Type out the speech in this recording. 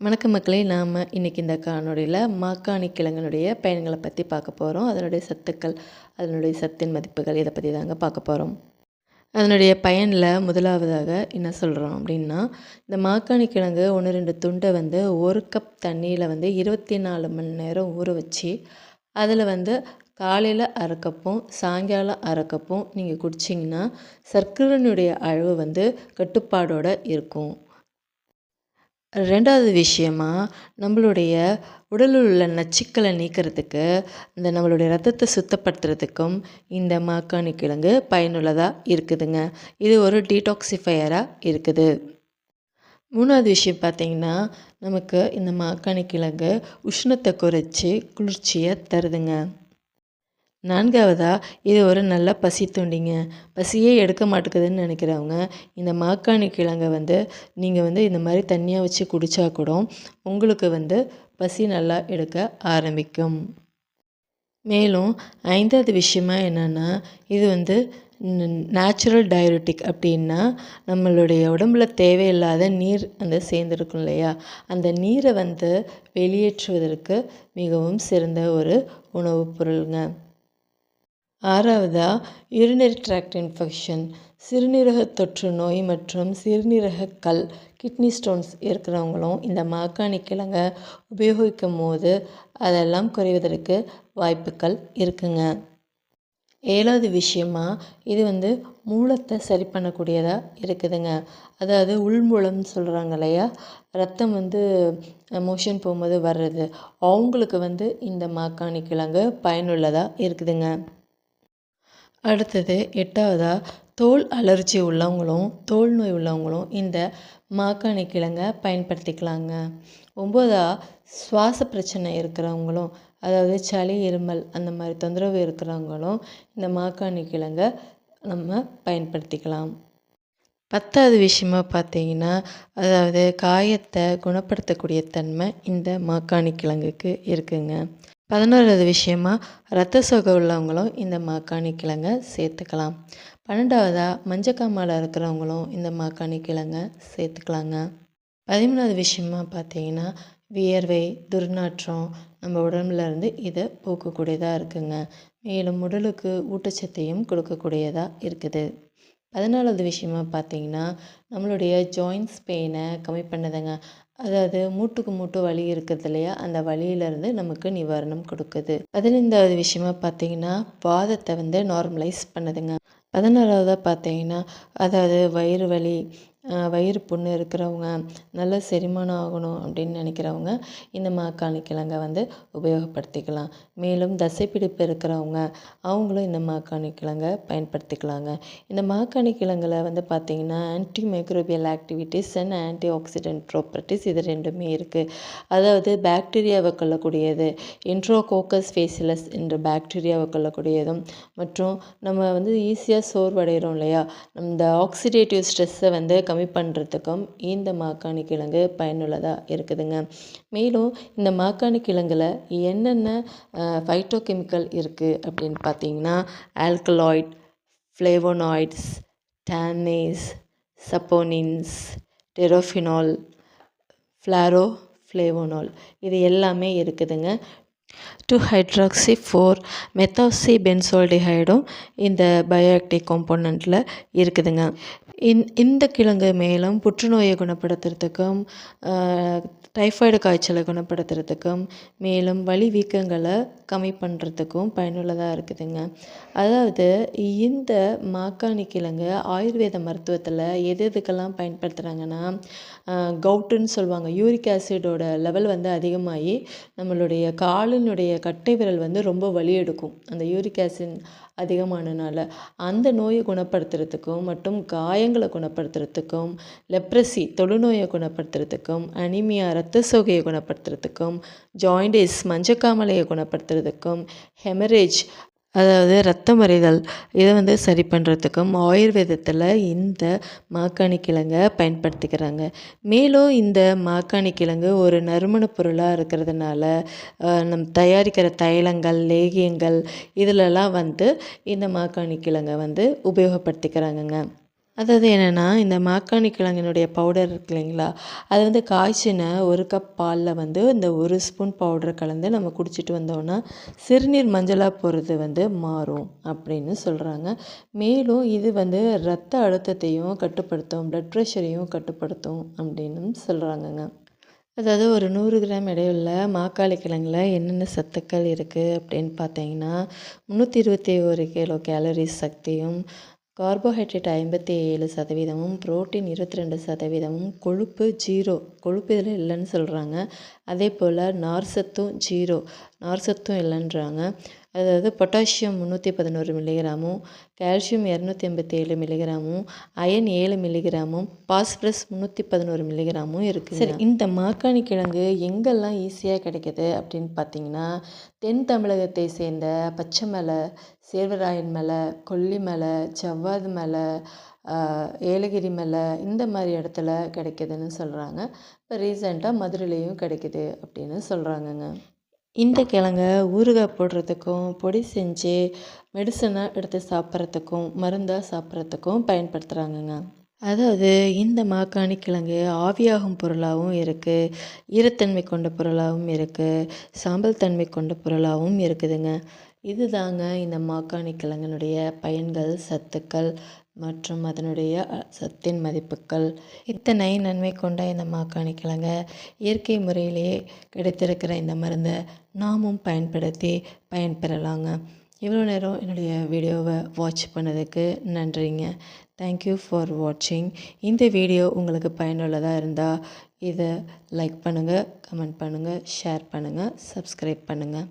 வணக்க மக்களே நாம் இன்றைக்கி இந்த காணொலியில் மாக்காணி கிழங்கனுடைய பயன்களை பற்றி பார்க்க போகிறோம் அதனுடைய சத்துக்கள் அதனுடைய சத்தின் மதிப்புகள் இதை பற்றி தாங்க பார்க்க போகிறோம் அதனுடைய பயனில் முதலாவதாக என்ன சொல்கிறோம் அப்படின்னா இந்த மாக்காணி கிழங்கு ஒன்று ரெண்டு துண்டை வந்து ஒரு கப் தண்ணியில் வந்து இருபத்தி நாலு மணி நேரம் ஊற வச்சு அதில் வந்து காலையில் அரை கப்பும் சாயங்காலம் அரை கப்பும் நீங்கள் குடிச்சிங்கன்னா சர்க்கரையினுடைய அளவு வந்து கட்டுப்பாடோடு இருக்கும். ரெண்டாவது விஷயமா நம்மளுடைய உடலில் உள்ள நச்சுக்களை நீக்கிறதுக்கு இந்த நம்மளுடைய ரத்தத்தை சுத்தப்படுத்துறதுக்கும் இந்த மாக்காணி கிழங்கு பயனுள்ளதாக இருக்குதுங்க. இது ஒரு டீடாக்சிஃபையராக இருக்குது. மூணாவது விஷயம் பார்த்திங்கன்னா நமக்கு இந்த மாக்காணி கிழங்கு உஷ்ணத்தை குறைச்சி குளிர்ச்சியை தருதுங்க. நான்காவதாக இது ஒரு நல்ல பசி தூண்டிங்க. பசியே எடுக்க மாட்டேங்குதுன்னு நினைக்கிறவங்க இந்த மாக்காணி கிழங்கை வந்து நீங்கள் வந்து இந்த மாதிரி தண்ணியாக வச்சு குடித்தா கூட உங்களுக்கு வந்து பசி நல்லா எடுக்க ஆரம்பிக்கும். மேலும் ஐந்தாவது விஷயமா என்னென்னா இது வந்து நேச்சுரல் டயபெட்டிக் அப்படின்னா நம்மளுடைய உடம்புல தேவையில்லாத நீர் வந்து சேர்ந்துருக்கும் இல்லையா? அந்த நீரை வந்து வெளியேற்றுவதற்கு மிகவும் சிறந்த ஒரு உணவுப் பொருளுங்க. ஆறாவதாக யூரினரி ட்ராக்ட் இன்ஃபெக்ஷன் சிறுநீரக தொற்று நோய் மற்றும் சிறுநீரக கல் கிட்னி ஸ்டோன்ஸ் இருக்கிறவங்களும் இந்த மாக்காணி கிழங்கை உபயோகிக்கும் போது அதெல்லாம் குறைவதற்கு வாய்ப்புகள் இருக்குங்க. ஏழாவது விஷயமா இது வந்து மூலத்தை சரி பண்ணக்கூடியதாக இருக்குதுங்க. அதாவது உள்மூலம்னு சொல்கிறாங்க இல்லையா? ரத்தம் வந்து மோஷன் போகும்போது வர்றது. அவங்களுக்கு வந்து இந்த மாக்காணி கிழங்கு பயனுள்ளதாக இருக்குதுங்க. அடுத்தது எட்டாவதாக தோல் அலர்ஜி உள்ளவங்களும் தோல் நோய் உள்ளவங்களும் இந்த மாக்காணி கிழங்கை பயன்படுத்திக்கலாங்க. ஒம்போதாக சுவாச பிரச்சனை இருக்கிறவங்களும் அதாவது சளி இருமல் அந்த மாதிரி தொந்தரவு இருக்கிறவங்களும் இந்த மாக்காணி கிழங்கை நம்ம பயன்படுத்திக்கலாம். பத்தாவது விஷயமா பார்த்தீங்கன்னா அதாவது காயத்தை குணப்படுத்தக்கூடிய தன்மை இந்த மாக்காணி கிழங்குக்கு இருக்குங்க. பதினோராவது விஷயமா ரத்த சோகை உள்ளவங்களும் இந்த மாக்காணி கிழங்கை சேர்த்துக்கலாம். பன்னெண்டாவதாக மஞ்சக்காமால் இருக்கிறவங்களும் இந்த மாக்காணி கிழங்கை சேர்த்துக்கலாங்க. பதிமூணாவது விஷயமா பார்த்தீங்கன்னா வியர்வை துர்நாற்றம் நம்ம உடம்புல இருந்து இதை போக்கக்கூடியதாக இருக்குங்க. மேலும் உடலுக்கு ஊட்டச்சத்தையும் கொடுக்கக்கூடியதாக இருக்குது. பதினாலாவது விஷயமா பார்த்தீங்கன்னா நம்மளுடைய ஜாயின்ஸ் பெயினை கம்மி பண்ணுதுங்க. அதாவது மூட்டுக்கு மூட்டு வலி இருக்கிறது இல்லையா? அந்த வலியிலேருந்து நமக்கு நிவாரணம் கொடுக்குது. பதினைந்தாவது விஷயமா பார்த்தீங்கன்னா வாதத்தை வந்து நார்மலைஸ் பண்ணுதுங்க. பதினாறாவதாக பார்த்தீங்கன்னா அதாவது வயிறு வலி வயிறு புண்ணு இருக்கிறவங்க நல்ல செரிமானம் ஆகணும் அப்படின்னு நினைக்கிறவங்க இந்த மாக்காணி கிழங்கை வந்து உபயோகப்படுத்திக்கலாம். மேலும் தசைப்பிடிப்பு இருக்கிறவங்க அவங்களும் இந்த மாக்காணி கிழங்கை பயன்படுத்திக்கலாங்க. இந்த மாக்காணி கிழங்கில் வந்து பார்த்திங்கன்னா antimicrobial activities and antioxidant properties இது ரெண்டுமே இருக்குது அதாவது பாக்டீரியாவை கொள்ளக்கூடியது இன்ட்ரோகோக்கஸ் ஃபேசிலஸ் என்ற பாக்டீரியாவை கொள்ளக்கூடியதும் மற்றும் நம்ம வந்து ஈஸியாக சோர்வடைகிறோம் இல்லையா? இந்த ஆக்சிடேட்டிவ் ஸ்ட்ரெஸ்ஸை வந்து கம்மி பண்ணுறதுக்கும் இந்த மாக்காணி கிழங்கு பயனுள்ளதாக இருக்குதுங்க. மேலும் இந்த மாக்காணி கிழங்கில் என்னென்ன ஃபைட்டோ கெமிக்கல் இருக்குது அப்படின்னு பார்த்தீங்கன்னா ஆல்கலாய்ட் ஃப்ளேவோனாய்ட்ஸ் டேனேஸ் சப்போனின்ஸ் டெரோஃபினால் ஃப்ளாரோ ஃப்ளேவோனால் இது எல்லாமே இருக்குதுங்க. டூ ஹைட்ராக்சி ஃபோர் மெத்தாசி பென்சோல்டிஹைடும் இந்த பயோஆக்டிவ் காம்போனண்ட்டில் இருக்குதுங்க. இந் இந்த கிழங்கு மேலும் புற்றுநோயை குணப்படுத்துறதுக்கும் டைஃபாய்டு காய்ச்சலை குணப்படுத்துறதுக்கும் மேலும் வலி வீக்கங்களை கம்மி பண்ணுறதுக்கும் பயனுள்ளதாக இருக்குதுங்க. அதாவது இந்த மாக்காணி கிழங்கு ஆயுர்வேத மருத்துவத்தில் எது எதுக்கெல்லாம் பயன்படுத்துகிறாங்கன்னா கவுட்டுன்னு சொல்லுவாங்க. யூரிக் ஆசிடோட லெவல் வந்து அதிகமாகி நம்மளுடைய காலினுடைய கட்டை விரல் வந்து ரொம்ப வலி எடுக்கும். அந்த யூரிக் ஆசிட் அதிகமானனால அந்த நோயை குணப்படுத்துறதுக்கும் மற்றும் காயங்களை குணப்படுத்துறதுக்கும் லெப்ரசி தொழுநோயை குணப்படுத்துறதுக்கும் அனிமியா ரத்த சோகையை குணப்படுத்துறதுக்கும் ஜாயிண்டிஸ் மஞ்சக்காமலையை குணப்படுத்துறதுக்கும் ஹெமரேஜ் அதாவது ரத்தம் மறைதல் இதை வந்து சரி பண்ணுறதுக்கும் ஆயுர்வேதத்தில் இந்த மாக்காணி கிழங்கை பயன்படுத்திக்கிறாங்க. மேலும் இந்த மாக்காணி கிழங்கு ஒரு நறுமண பொருளாக இருக்கிறதுனால நம் தயாரிக்கிற தைலங்கள் லேகியங்கள் இதிலெல்லாம் வந்து இந்த மாக்காணி கிழங்கை வந்து உபயோகப்படுத்திக்கிறாங்கங்க. அதாவது என்னென்னா இந்த மாக்காணி கிழங்கினுடைய பவுடர் இருக்கு இல்லைங்களா? அது வந்து காய்ச்சின ஒரு கப் பாலில் வந்து இந்த ஒரு ஸ்பூன் பவுடர் கலந்து நம்ம குடிச்சிட்டு வந்தோம்னா சிறுநீர் மஞ்சளாக போகிறது வந்து மாறும் அப்படின்னு சொல்கிறாங்க மேலும் இது வந்து ரத்த அழுத்தத்தையும் கட்டுப்படுத்தும் ப்ளட் ப்ரெஷரையும் கட்டுப்படுத்தும் அப்படின்னு சொல்கிறாங்கங்க அதாவது ஒரு நூறு கிராம் இடையுள்ள மாக்காளி கிழங்குல என்னென்ன சத்துக்கள் இருக்குது அப்படின்னு பார்த்தீங்கன்னா முந்நூற்றி இருபத்தி ஒரு கிலோ கேலரிஸ் சக்தியும் கார்போஹைட்ரேட் ஐம்பத்தி ஏழு சதவீதமும் புரோட்டீன் இருபத்தி ரெண்டு சதவீதமும் கொழுப்பு ஜீரோ. கொழுப்பு இதில் இல்லைன்னு சொல்கிறாங்க அதே போல் நார்சத்தும் ஜீரோ. நார்சத்தும் இல்லைன்றாங்க. அதாவது பொட்டாசியம் முந்நூற்றி பதினோரு மில்லிகிராமும் கால்சியம் இரநூத்தி ஐம்பத்தேழு மில்லிகிராமும் அயன் ஏழு மில்லிகிராமும் பாஸ்பரஸ் முந்நூற்றி பதினோரு மில்லிகிராமும் இருக்குது சரி இந்த மாக்காணி கிழங்கு எங்கெல்லாம் ஈஸியாக கிடைக்கிது அப்படின்னு பார்த்தீங்கன்னா தென் தமிழகத்தை சேர்ந்த பச்சை மலை சேர்வராயன் மலை கொல்லிமலை ஜவ்வாது மலை ஏலகிரி மலை இந்த மாதிரி இடத்துல கிடைக்கிதுன்னு சொல்கிறாங்க இப்போ ரீசெண்டாக மதுரையிலையும் கிடைக்கிது அப்படின்னு சொல்கிறாங்கங்க இந்த கிழங்க ஊறுகாய் போடுறதுக்கும் பொடி செஞ்சு மெடிசனாக எடுத்து சாப்பிட்றதுக்கும் மருந்தாக சாப்பிட்றதுக்கும் பயன்படுத்துகிறாங்கங்க அதாவது இந்த மாக்காணி கிழங்கு ஆவியாகும் பொருளாகவும் இருக்குது ஈரத்தன்மை கொண்ட பொருளாகவும் இருக்குது சாம்பல் தன்மை கொண்ட பொருளாகவும் இருக்குதுங்க. இது தாங்க இந்த மாக்காணி கிழங்கினுடைய பயன்கள் சத்துக்கள் மற்றும் அதனுடைய சத்தின் மதிப்புகள் இத்தனை நன்மை கொண்ட இந்த மாக்காணி கிழங்க இயற்கை முறையிலேயே கிடைத்திருக்கிற இந்த மருந்தை நாமும் பயன்படுத்தி பயன்பெறலாங்க. இவ்வளோ நேரம் என்னுடைய வீடியோவை வாட்ச் பண்ணதுக்கு நன்றிங்க. தேங்க்யூ ஃபார் வாட்சிங் இந்த வீடியோ உங்களுக்கு பயனுள்ளதாக இருந்தால் இதை லைக் பண்ணுங்கள் கமெண்ட் பண்ணுங்கள் ஷேர் பண்ணுங்கள் சப்ஸ்கிரைப் பண்ணுங்கள்